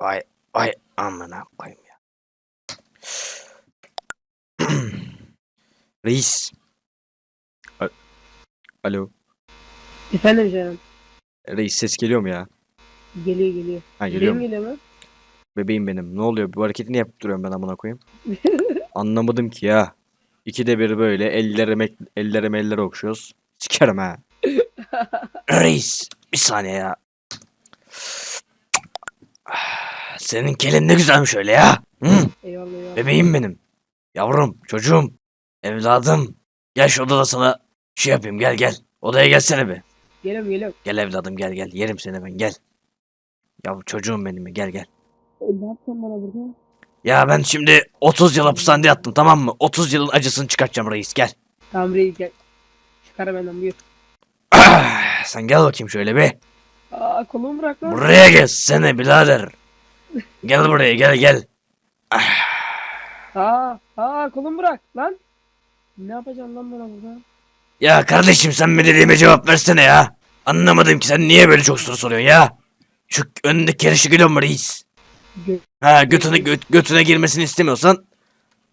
Vay vay amına koyayım ya. Reis. A- Alo. Efendim canım. Reis ses geliyor mu ya? Geliyor geliyor. Ha geliyor Geliyor mu? geliyor mu? Bebeğim benim. Ne oluyor? Bu hareketi niye yapıp duruyorum ben amına koyayım? Anlamadım ki ya. İkide bir böyle ellerime ellerime eller okşuyoruz. Sikerim ha. Reis. Bir saniye ya. Senin kelin ne güzelmiş öyle ya. Hı? Eyvallah eyvallah. Bebeğim benim. Yavrum, çocuğum, evladım. Gel şu odada sana şey yapayım gel gel. Odaya gelsene bir. Geliyorum geliyorum. Gel evladım gel gel. Yerim seni ben gel. Ya çocuğum benim gel gel. E, ne yapacaksın bana burada? Ya ben şimdi 30 yıl hapishanede yattım tamam mı? 30 yılın acısını çıkartacağım reis gel. Tamam reis gel. Çıkar benden buyur. Ah, Sen gel bakayım şöyle bir. Aa kolumu bırak lan. Buraya gel sene birader. Gel buraya gel gel. Aa, aa kolumu bırak lan. Ne yapacaksın lan bana burada? Ya kardeşim sen bir dediğime cevap versene ya. Anlamadım ki sen niye böyle çok soru soruyorsun ya. Şu önündeki kerişi gülüyor mu reis? Gö- Ha götüne gö- götüne girmesini istemiyorsan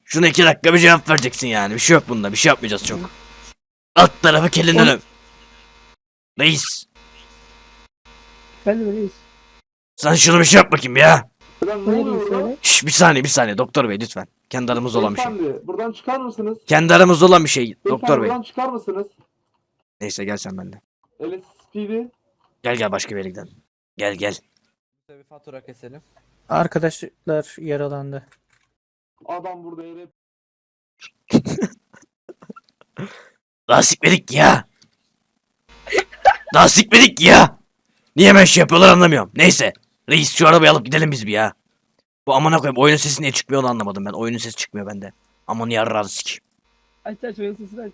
şuna iki dakika bir cevap vereceksin yani. Bir şey yok bunda. Bir şey yapmayacağız çok. Alt tarafı kelinden öp. Reis Efendim reis. sen şunu bir şey yap bakayım ya. Buradan ne oluyor? Şş, bir saniye bir saniye doktor bey lütfen. Kendi aramızda olan bir şey. Beyefendi, Buradan çıkar mısınız? Kendi aramızda olan bir şey Beyefendi, doktor bey. Buradan çıkar mısınız? Neyse gel sen bende. LSPD. Gel gel başka bir yere gidelim. Gel gel. Bir fatura keselim. Arkadaşlar yaralandı. Adam burada yere Daha sikmedik ya. Daha sikmedik ya. Niye hemen şey yapıyorlar anlamıyorum. Neyse. Reis şu arabayı alıp gidelim biz bir ya. Bu amına koyayım oyunun sesi niye çıkmıyor onu anlamadım ben. Oyunun sesi çıkmıyor bende. Aman yarrağını sik. Aç aç oyun sesini aç.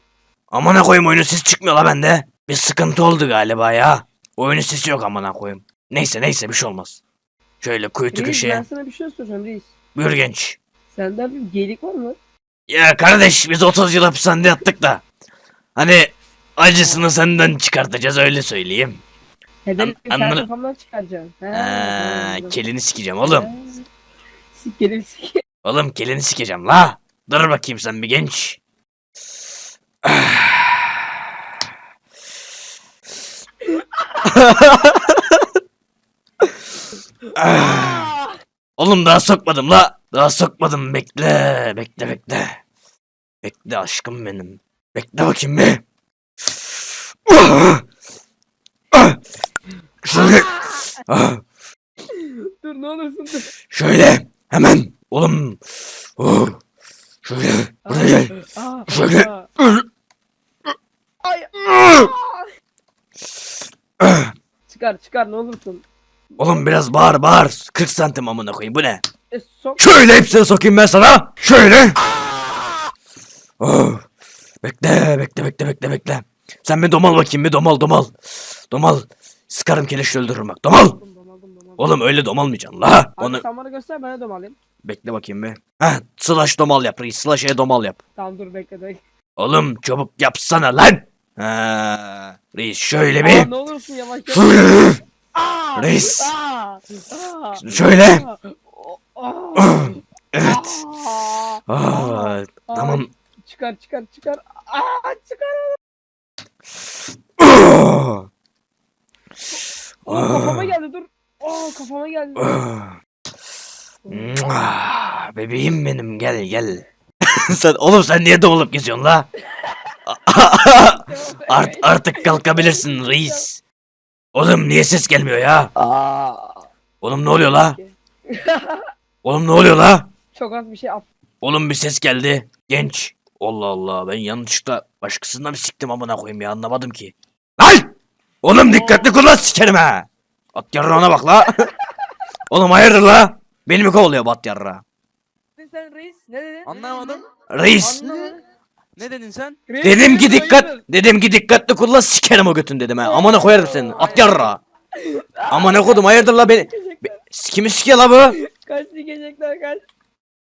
Amına koyayım oyunun sesi çıkmıyor la bende. Bir sıkıntı oldu galiba ya. Oyunun sesi yok amına koyayım. Neyse neyse bir şey olmaz. Şöyle kuytu Reis ben köşeye. sana bir şey soracağım reis. Buyur genç. Senden bir gelik var mı? Ya kardeş biz 30 yıl hapishanede yattık da. Hani acısını senden çıkartacağız öyle söyleyeyim. Hedef anladım. kafamdan çıkaracaksın. He, Aa, anladım. kelini sikeceğim oğlum. Sikerim sikerim. Oğlum kelini sikeceğim la. Dur bakayım sen bir genç. Oğlum daha sokmadım la. Daha sokmadım bekle. Bekle bekle. Bekle aşkım benim. Bekle bakayım bir. Şöyle. dur ne olursun dur. Şöyle. Hemen. Oğlum. Oh. Şöyle. Buraya gel. Şöyle. Ay. çıkar çıkar ne olursun. Oğlum biraz bağır bağır. 40 santim amına koyayım bu ne? E, sok. Şöyle hepsini sokayım ben sana. Şöyle. Oh. Bekle bekle bekle bekle bekle. Sen bir domal bakayım bir domal domal. Domal. Sıkarım keleşi öldürürüm bak domal. Domaldım, domaldım, domaldım. Oğlum öyle domalmayacaksın la. Abi Onu sen bana göster ben de domalayayım. bekle bakayım bir. Heh slash domal yap reis. Slash e domal yap. Tamam dur bekle bekle. Oğlum çabuk yapsana lan. Ha, reis şöyle Aa, bir. ne olursun yavaş yavaş. Aa, Reis. aa, aa, Şöyle. aa, aa, Evet. aa, Aa, aa. tamam. Çıkar çıkar çıkar. Aa, çıkar. Aa, kafama geldi dur. Aa kafama geldi. Bebeğim benim gel gel. sen oğlum sen niye doğulup geziyorsun la? Art, artık kalkabilirsin reis. Oğlum niye ses gelmiyor ya? Aa. Oğlum ne oluyor la? Oğlum ne oluyor la? Çok az bir şey at. Oğlum bir ses geldi. Genç. Allah Allah ben yanlışlıkla başkasından bir siktim amına koyayım ya anlamadım ki. Lan! Oğlum dikkatli kullan sikerim ha. At yarrağına bak la. Oğlum hayırdır la? Beni mi kovalıyor bu at yarrağı? Sen reis ne dedin? Anlamadım. Reis. Anlamadım. Ne dedin sen? Reis, Dedim ki dikkat. hayırdır? Dedim ki dikkatli kullan sikerim o götün dedim ha. Amına koyarım senin. At yarrağı. Amına koydum hayırdır la beni. Sikecekler, Kimi sikiyor la bu? Kaç sikecekler kaç.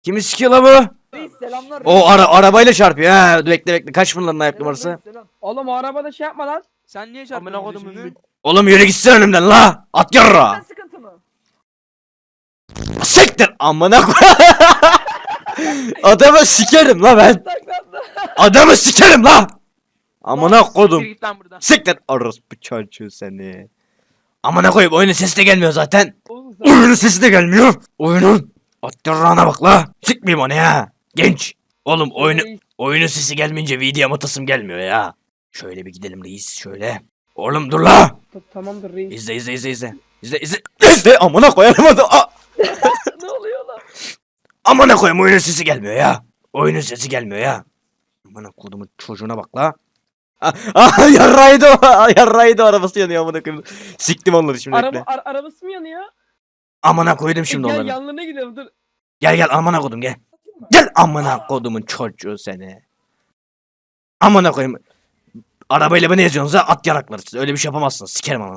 Kimi sikiyor la bu? Reis selamlar. O ara arabayla çarpıyor ha. Bekle bekle kaç bunların ayak numarası? Oğlum o arabada şey yapma lan. Sen niye çarptın? Amına bizi kodumun şimdi? Oğlum yürü gitsin önümden la. At yarrağı. sıkıntı mı? Siktir amına koy. Adamı sikerim la ben. Saklandı. Adamı sikerim la. Amına kodum. Git lan buradan. Siktir orospu çocuğu seni. Amına koyayım oyunun sesi de gelmiyor zaten. Oğlum sen- Oyunun sesi de gelmiyor. Oyunun. Attırrağına bak la. Sikmeyeyim onu ya. Genç. Oğlum oyunu, oyunun sesi gelmeyince video atasım gelmiyor ya. Şöyle bir gidelim reis şöyle. Oğlum dur la. ta- Tamamdır reis. İzle izle izle izle. İzle izle. İzle amına koyarım adı. Aa! ne oluyor lan? Amına koyayım oyunun sesi gelmiyor ya. Oyunun sesi gelmiyor ya. Amına kodumun çocuğuna bak la. Aa, aa yarraydı o. Aa, Yarraydı o arabası yanıyor amına koyayım. Siktim onları şimdi Araba, bekle. ar- arabası mı yanıyor? Amına koydum şimdi gel onları. yanlarına gidelim dur. Gel gel amına kodum gel. Gel amına kodumun çocuğu seni. Amına koyayım. Arabayla beni eziyorsunuz ha at yarakları siz. Öyle bir şey yapamazsınız. Sikerim ananızı.